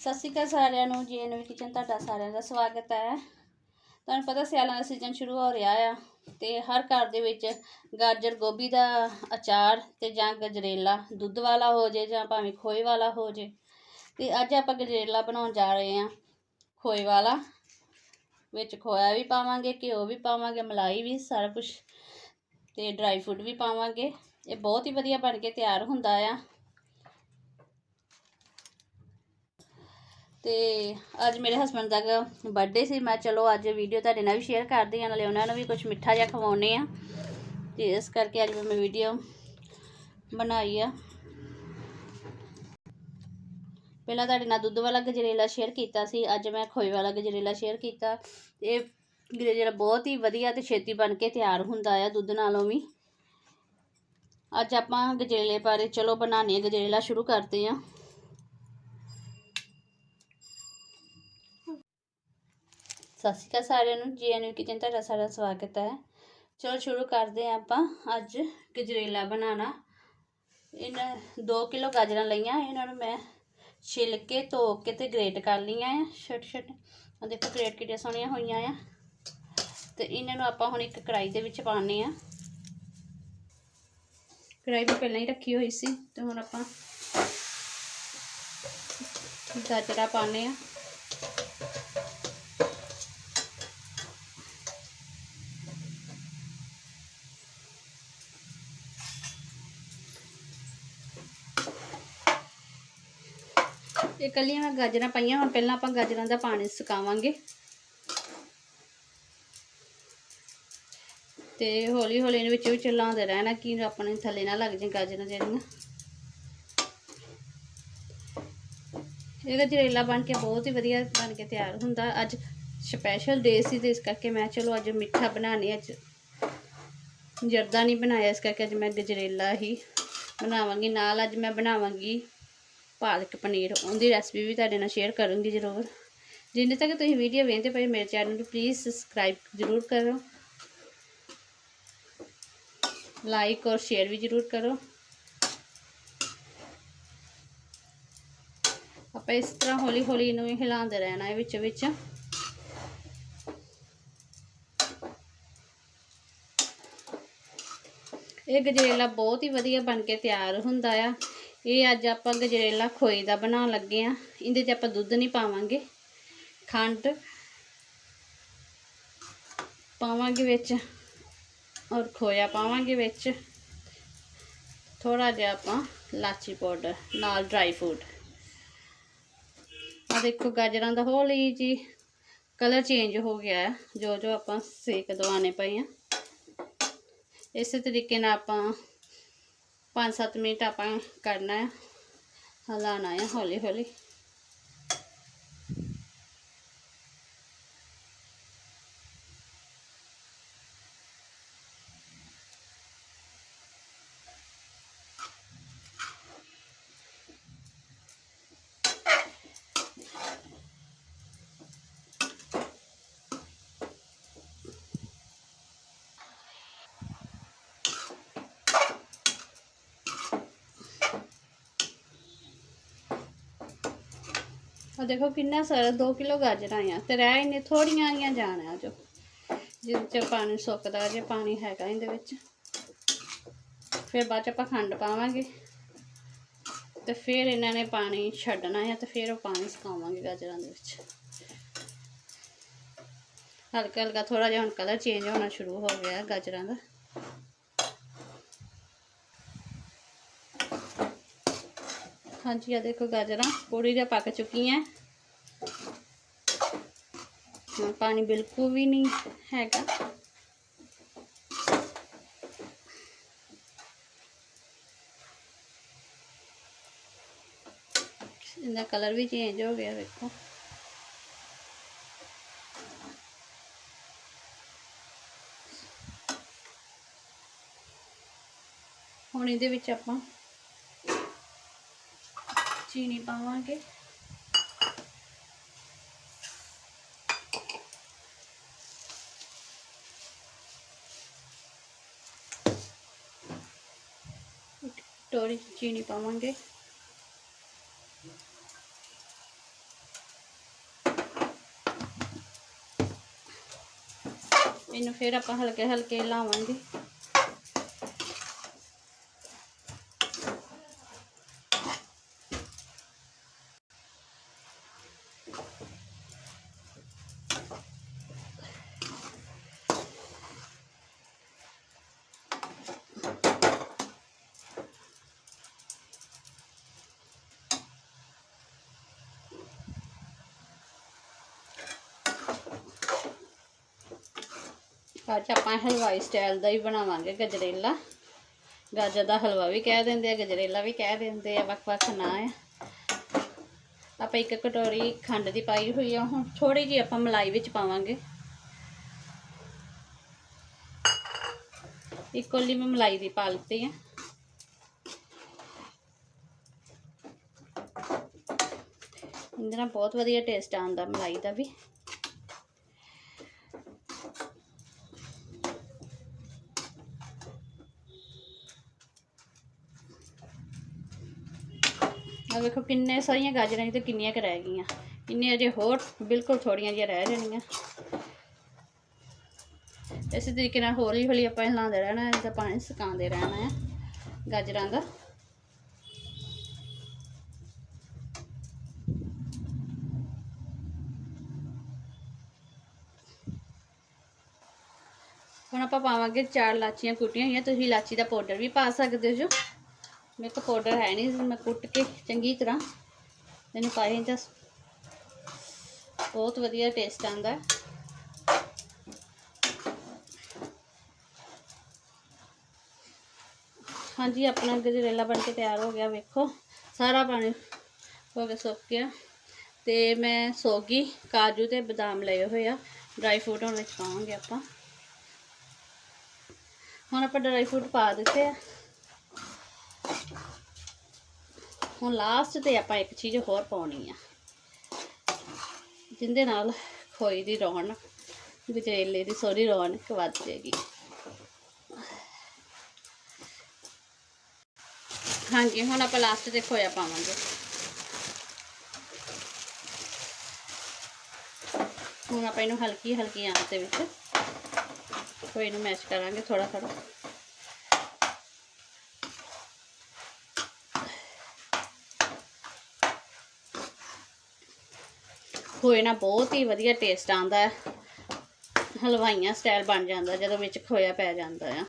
ਸਤਿ ਸ਼੍ਰੀ ਅਕਾਲ ਸਾਰਿਆਂ ਨੂੰ ਜੀਐਨਵੀ ਕਿਚਨ ਤੁਹਾਡਾ ਸਾਰਿਆਂ ਦਾ ਸਵਾਗਤ ਹੈ। ਤੁਹਾਨੂੰ ਪਤਾ ਸਿਆਲਾਂ ਦਾ ਸੀਜ਼ਨ ਸ਼ੁਰੂ ਹੋ ਰਿਹਾ ਆ ਤੇ ਹਰ ਘਰ ਦੇ ਵਿੱਚ ਗਾਜਰ ਗੋਭੀ ਦਾ ਅਚਾਰ ਤੇ ਜਾਂ ਗਜਰੇਲਾ ਦੁੱਧ ਵਾਲਾ ਹੋ ਜੇ ਜਾਂ ਭਾਵੇਂ ਖੋਏ ਵਾਲਾ ਹੋ ਜੇ। ਤੇ ਅੱਜ ਆਪਾਂ ਗਜਰੇਲਾ ਬਣਾਉਣ ਜਾ ਰਹੇ ਹਾਂ, ਖੋਏ ਵਾਲਾ। ਵਿੱਚ ਖੋਇਆ ਵੀ ਪਾਵਾਂਗੇ, ਘਿਓ ਵੀ ਪਾਵਾਂਗੇ, ਮਲਾਈ ਵੀ, ਸਾਰਾ ਕੁਝ ਤੇ ਡਰਾਈ ਫਰੂਟ ਵੀ ਪਾਵਾਂਗੇ। ਇਹ ਬਹੁਤ ਹੀ ਵਧੀਆ ਬਣ ਕੇ ਤਿਆਰ ਹੁੰਦਾ ਆ। ਤੇ ਅੱਜ ਮੇਰੇ ਹਸਬੰਡ ਦਾ ਬਰਥਡੇ ਸੀ। ਮੈਂ ਚਲੋ ਅੱਜ ਵੀਡੀਓ ਤੁਹਾਡੇ ਨਾਲ ਵੀ ਸ਼ੇਅਰ ਕਰਦੀ ਹਾਂ, ਨਾਲੇ ਉਹਨਾਂ ਨੂੰ ਵੀ ਕੁਝ ਮਿੱਠਾ ਜਿਹਾ ਖਵਾਉਣੇ ਆ ਤੇ ਇਸ ਕਰਕੇ ਅੱਜ ਮੈਂ ਵੀਡੀਓ ਬਣਾਈ ਆ। ਪਹਿਲਾਂ ਤੁਹਾਡੇ ਨਾਲ ਦੁੱਧ ਵਾਲਾ ਗਜਰੇਲਾ ਸ਼ੇਅਰ ਕੀਤਾ ਸੀ। ਅੱਜ ਮੈਂ ਖੋਏ ਵਾਲਾ ਗਜਰੇਲਾ ਸ਼ੇਅਰ ਕੀਤਾ। ਇਹ ਗਜਰੇਲਾ ਬਹੁਤ ਹੀ ਵਧੀਆ ਤੇ ਛੇਤੀ ਬਣ ਕੇ ਤਿਆਰ ਹੁੰਦਾ ਆ ਦੁੱਧ ਨਾਲੋਂ ਵੀ। ਅੱਜ ਆਪਾਂ ਗਜਰੇਲੇ ਬਾਰੇ ਚਲੋ ਬਣਾਉਣੇ ਆ ਗਜਰੇਲਾ ਸ਼ੁਰੂ ਕਰਦੇ ਹਾਂ। ਸਤਿ ਸ਼੍ਰੀ ਅਕਾਲ ਸਾਰਿਆਂ ਨੂੰ ਜੀਐਨਯੂ ਕਿਚਨ ਤੁਹਾਡਾ ਸਾਰਾ ਸਵਾਗਤ ਹੈ। ਚਲੋ ਸ਼ੁਰੂ ਕਰਦੇ ਹਾਂ ਆਪਾਂ ਅੱਜ ਗਜਰੇਲਾ ਬਣਾਉਣਾ। ਇਹਨਾਂ 2 ਕਿਲੋ ਗਾਜਰਾਂ ਲਈਆਂ, ਇਹਨਾਂ ਨੂੰ ਮੈਂ ਛਿੱਲ ਕੇ ਧੋ ਕੇ ਤੇ ਗ੍ਰੇਟ ਕਰ ਲਈਆਂ ਆ, ਛੋਟੇ ਛੋਟੇ। ਆ ਦੇਖੋ ਗ੍ਰੇਟ ਕਿੱਡੀਆਂ ਸੋਹਣੀਆਂ ਹੋਈਆਂ ਆ। ਤੇ ਇਹਨਾਂ ਨੂੰ ਆਪਾਂ ਹੁਣ ਇੱਕ ਕੜਾਈ ਦੇ ਵਿੱਚ ਪਾਣੇ ਆ ਕੜਾਈ ਵੀ ਪਹਿਲਾਂ ਹੀ ਰੱਖੀ ਹੋਈ ਸੀ, ਤੇ ਹੁਣ ਆਪਾਂ ਗਾਜਰਾਂ ਪਾਣੇ ਆ ਇਹ ਕੱਲੀਆਂ ਮੈਂ ਗਾਜਰਾਂ ਪਾਈਆਂ, ਹੁਣ ਪਹਿਲਾਂ ਆਪਾਂ ਗਾਜਰਾਂ ਦਾ ਪਾਣੀ ਸੁਕਾਵਾਂਗੇ। ਤੇ ਹੌਲੀ ਹੌਲੀ ਇਹਦੇ ਵਿੱਚ ਵੀ ਚਲਾਉਂਦੇ ਰਹਿਣਾ ਕਿ ਆਪਣੇ ਥੱਲੇ ਨਾ ਲੱਗ ਜਾਣ ਗਾਜਰਾਂ ਜਿਹੜੀਆਂ। ਇਹ ਗਜਰੇਲਾ ਬਣ ਕੇ ਬਹੁਤ ਹੀ ਵਧੀਆ ਬਣ ਕੇ ਤਿਆਰ ਹੁੰਦਾ। ਅੱਜ ਸਪੈਸ਼ਲ ਡੇ ਸੀ ਤੇ ਇਸ ਕਰਕੇ ਮੈਂ ਚਲੋ ਅੱਜ ਮਿੱਠਾ ਬਣਾਣੇ ਅੱਜ ਜਰਦਾ ਨਹੀਂ ਬਣਾਇਆ, ਇਸ ਕਰਕੇ ਅੱਜ ਮੈਂ ਗਜਰੇਲਾ ਹੀ ਬਣਾਵਾਂਗੀ। ਨਾਲ ਅੱਜ ਮੈਂ ਬਣਾਵਾਂਗੀ ਪਾਲਕ ਪਨੀਰ, ਉਹਦੀ ਰੈਸਪੀ ਵੀ ਤੁਹਾਡੇ ਨਾਲ ਸ਼ੇਅਰ ਕਰੂੰਗੀ ਜ਼ਰੂਰ। ਜਿੰਨੇ ਤੱਕ ਤੁਸੀਂ ਵੀਡੀਓ ਵੇਖਦੇ ਪਏ ਮੇਰੇ ਚੈਨਲ ਨੂੰ ਪਲੀਜ਼ ਸਬਸਕ੍ਰਾਈਬ ਜ਼ਰੂਰ ਕਰੋ। ਲਾਈਕ ਔਰ ਸ਼ੇਅਰ ਵੀ ਜ਼ਰੂਰ ਕਰੋ। ਆਪਾਂ ਇਸ ਤਰ੍ਹਾਂ ਹੌਲੀ ਹੌਲੀ ਇਹਨੂੰ ਹਿਲਾਉਂਦੇ ਰਹਿਣਾ ਹੈ ਵਿੱਚ ਵਿੱਚ। ਇਹ ਗਜਰੇਲਾ ਬਹੁਤ ਹੀ ਵਧੀਆ ਬਣ ਕੇ ਤਿਆਰ ਹੁੰਦਾ ਆ। ਇਹ ਅੱਜ ਆਪਾਂ ਗਜਰੇਲਾ ਖੋਏ ਦਾ ਬਣਾਉਣ ਲੱਗੇ ਆ ਇਹਦੇ 'ਚ ਆਪਾਂ ਦੁੱਧ ਨਹੀਂ ਪਾਵਾਂਗੇ, ਖੰਡ ਪਾਵਾਂਗੇ ਵਿੱਚ ਔਰ ਖੋਇਆ ਪਾਵਾਂਗੇ ਵਿੱਚ। ਥੋੜਾ ਜਿਹਾ ਆਪਾਂ ਲਾਚੀ ਪਾਊਡਰ ਨਾਲ ਡਰਾਈ ਫਰੂਟ ਆ ਦੇਖੋ ਗਾਜਰਾਂ ਦਾ ਹੌਲੀ ਜੀ ਕਲਰ ਚੇਂਜ ਹੋ ਗਿਆ ਹੈ ਜੋ ਜੋ ਆਪਾਂ ਸੇਕ ਦਵਾਣੇ ਪਏ ਆ ਇਸੇ ਤਰੀਕੇ ਨਾਲ ਆਪਾਂ 5-7 ਮਿੰਟ ਆਪਾਂ ਕਰਨਾ ਹੈ ਹਲਾਣਾ ਹੈ ਹੌਲੀ ਹੌਲੀ ਆ ਦੇਖੋ ਕਿੰਨਾ ਸਾਰਾ 2 ਕਿਲੋ ਗਾਜਰਾਂ ਆ ਤੇ ਰਹਿ ਇਹਨੇ ਥੋੜੀਆਂ ਆਈਆਂ ਜਾਣਾ ਜੋ ਜਿਹਦੇ ਚ ਪਾਣੀ ਸੁੱਕਦਾ ਜੇ ਪਾਣੀ ਹੈਗਾ ਇਹਦੇ ਵਿੱਚ। ਫਿਰ ਬਾਅਦ ਚ ਆਪਾਂ ਖੰਡ ਪਾਵਾਂਗੇ। ਤੇ ਫਿਰ ਇਹਨਾਂ ਨੇ ਪਾਣੀ ਛੱਡਣਾ ਹੈ ਤੇ ਫਿਰ ਉਹ ਪਾਣੀ ਸੁਕਾਵਾਂਗੇ ਗਾਜਰਾਂ ਦੇ ਵਿੱਚ। ਹਲਕਾ ਹਲਕਾ ਥੋੜਾ ਜਿਹਾ ਹੁਣ ਕਲਰ ਚੇਂਜ ਹੋਣਾ ਸ਼ੁਰੂ ਹੋ ਗਿਆ ਗਾਜਰਾਂ ਦਾ। ਹਾਂਜੀ ਆ ਦੇਖੋ ਗਾਜਰਾਂ, ਪੂਰੀ ਜਿਹਾ ਪੱਕ ਚੁੱਕੀਆਂ ਹਾਂ ਪਾਣੀ ਬਿਲਕੁਲ ਵੀ ਨਹੀਂ ਹੈਗਾ। ਇਹਦਾ ਕਲਰ ਵੀ ਚੇਂਜ ਹੋ ਗਿਆ, ਵੇਖੋ। ਹੁਣ ਇਹਦੇ ਵਿੱਚ ਆਪਾਂ ਚੀਨੀ ਪਾਵਾਂਗੇ। ਟੋਰੀ ਚੀਨੀ ਪਾਵਾਂਗੇ। ਇਹਨੂੰ ਫਿਰ ਆਪਾਂ ਹਲਕੇ ਹਲਕੇ ਲਾਵਾਂਗੇ। ਅੱਜ ਆਪਾਂ ਹਲਵਾਈ ਸਟਾਈਲ ਦਾ ਹੀ ਬਣਾਵਾਂਗੇ ਗਜਰੇਲਾ। ਗਾਜਰ ਦਾ ਹਲਵਾ ਵੀ ਕਹਿ ਦਿੰਦੇ ਆ, ਗਜਰੇਲਾ ਵੀ ਕਹਿ ਦਿੰਦੇ ਆ, ਵੱਖ-ਵੱਖ ਨਾਂ ਆ। ਆਪਾਂ ਇੱਕ ਕਟੋਰੀ ਖੰਡ ਦੀ ਪਾਈ ਹੋਈ ਆ, ਹੁਣ ਥੋੜੀ ਜਿਹੀ ਆਪਾਂ ਮਲਾਈ ਵਿੱਚ ਪਾਵਾਂਗੇ। ਇੱਕ ਕੋਲੀ ਮੈਂ ਮਲਾਈ ਦੀ ਪਾ ਲਿੱਤੀ ਆ। ਇਹਦੇ ਬਹੁਤ ਵਧੀਆ ਟੇਸਟ ਆਉਂਦਾ ਮਲਾਈ ਦਾ ਵੀ। ਆ ਵੇਖੋ ਕਿੰਨੇ ਸਾਰੀਆਂ ਗਾਜਰਾਂ ਜੀ ਤੇ ਕਿੰਨੀਆਂ ਕੁ ਰਹਿ ਗਈਆਂ। ਇੰਨੇ ਅਜੇ ਹੋਰ ਬਿਲਕੁਲ ਥੋੜੀਆਂ ਜਿਹੀਆਂ ਰਹਿ ਜਾਣੀਆਂ। ਇਸੇ ਤਰੀਕੇ ਨਾਲ ਹੌਲੀ ਹੌਲੀ ਆਪਾਂ ਹਿਲਾਉਂਦੇ ਰਹਿਣਾ, ਇਹਦਾ ਪਾਣੀ ਸੁਕਾਉਂਦੇ ਰਹਿਣਾ ਹੈ ਗਾਜਰਾਂ ਦਾ। ਹੁਣ ਆਪਾਂ ਪਾਵਾਂਗੇ ਚਾਰ ਲਾਚੀਆਂ ਕੁੱਟੀਆਂ ਹੋਈਆਂ, ਤੁਸੀਂ ਇਲਾਚੀ ਦਾ ਪਾਊਡਰ ਵੀ ਪਾ ਸਕਦੇ ਹੋ ਮੇਰੇ ਕੋਲ ਪਾਊਡਰ ਹੈ ਨਹੀਂ, ਮੈਂ ਕੁੱਟ ਕੇ ਚੰਗੀ ਤਰ੍ਹਾਂ ਇਹਨੂੰ ਪਾਏ ਤਾਂ ਬਹੁਤ ਵਧੀਆ ਟੇਸਟ ਆਉਂਦਾ। ਹੈ ਹਾਂਜੀ, ਆਪਣਾ ਗਜਰੇਲਾ ਬਣ ਕੇ ਤਿਆਰ ਹੋ ਗਿਆ, ਵੇਖੋ। ਸਾਰਾ ਪਾਣੀ ਹੋ ਗਿਆ, ਸੁੱਕ ਗਿਆ। ਤੇ ਮੈਂ ਸੋਗੀ, ਕਾਜੂ ਤੇ ਬਦਾਮ ਲਏ ਹੋਏ ਆ। ਡਰਾਈ ਫਰੂਟ ਹੁਣ ਵਿੱਚ ਪਾਵਾਂਗੇ ਆਪਾਂ। ਹੁਣ ਆਪਾਂ ਡਰਾਈ ਫਰੂਟ ਪਾ ਦਿੱਤੇ ਆ। ਹੁਣ ਲਾਸਟ ਤੇ ਆਪਾਂ ਇੱਕ ਚੀਜ਼ ਹੋਰ ਪਾਉਣੀ ਆ। ਜਿੰਦੇ ਨਾਲ ਖੋਈ ਦੀ ਰੌਣਕ ਗਜਰੇਲੇ ਦੀ ਸੋਹਣੀ ਰੌਣਕ ਵੱਧ ਜਾਏਗੀ। ਹਾਂਜੀ, ਹੁਣ ਆਪਾਂ ਲਾਸਟ ਤੇ ਖੋਇਆ ਪਾਵਾਂਗੇ। ਹੁਣ ਆਪਾਂ ਇਹਨੂੰ ਹਲਕੀ ਹਲਕੀ ਆਂਚ ਦੇ ਵਿੱਚ ਖੋਏ ਨੂੰ ਮੈਸ਼ ਕਰਾਂਗੇ ਥੋੜਾ ਥੋੜਾ ਖੋਏ ਨਾਲ ਬਹੁਤ ਹੀ ਵਧੀਆ ਟੇਸਟ ਆਉਂਦਾ ਹਲਵਾਈਆਂ ਸਟਾਈਲ ਬਣ ਜਾਂਦਾ ਜਦੋਂ ਵਿੱਚ ਖੋਇਆ ਪੈ ਜਾਂਦਾ ਆ।